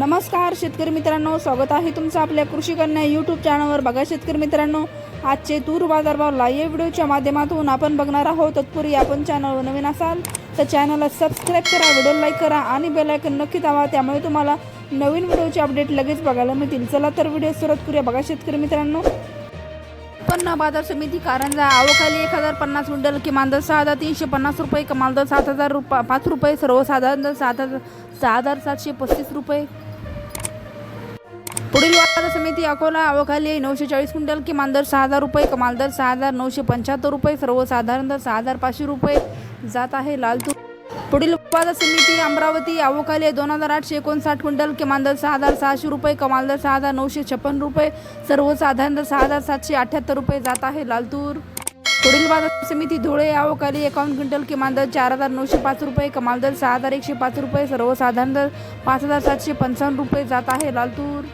नमस्कार शेतकरी मित्रांनो. स्वागत आहे तुमचं आपल्या कृषी कन्या यूट्यूब चॅनलवर बघा शेतकरी मित्रांनो आजचे तूर बाजारभाव लाईव्ह व्हिडिओच्या माध्यमातून आपण बघणार आहोत. तत्पूर्वी आपण चॅनलवर नवीन असाल तर चॅनलला सबस्क्राईब करा व्हिडिओ लाईक करा आणि बेलायकन नक्की दावा त्यामुळे तुम्हाला नवीन व्हिडिओचे अपडेट लगेच बघायला मिळतील. चला तर व्हिडिओ सुरुवात करूया. बघा शेतकरी मित्रांनो. उत्पन्न बाजार समिती कारंजा. आवखाली एक हजार पन्नास क्विंटल किमान दर सहा हजार तीनशे पन्नास रुपये कमाल दर सात हजार रुपा पाच रुपये सर्वसाधारण दर सात हजार सहा हजार सातशे पस्तीस रुपये. पुढील बाजार समिती अकोला अवखाली नऊशे चाळीस क्विंटल किमान दर सहा हजार रुपये कमाल दर सहा हजार नऊशे पंच्याहत्तर रुपये सर्वसाधारण दर सहा हजार पाचशे रुपये जात आहे लालतूर पुढील बाजार समिती अमरावती अवकाले दोन हजार आठशे एकोणसाठ क्विंटल किमान दर सहा हजार सहाशे रुपये कमाल दर सहा हजार नऊशे छप्पन रुपये सर्वसाधारण दर सहा हजार सातशे अठ्ठ्याहत्तर रुपये जात आहे लालतूर. पुढील बाजार समिती धुळे अवकाली एकावन्न क्विंटल किमान दर चार हजार नऊशे पाच रुपये कमाल दर सहा हजार एकशे पाच रुपये सर्वसाधारण दर पाच हजार सातशे पंचावन्न रुपये जात आहे लालतूर.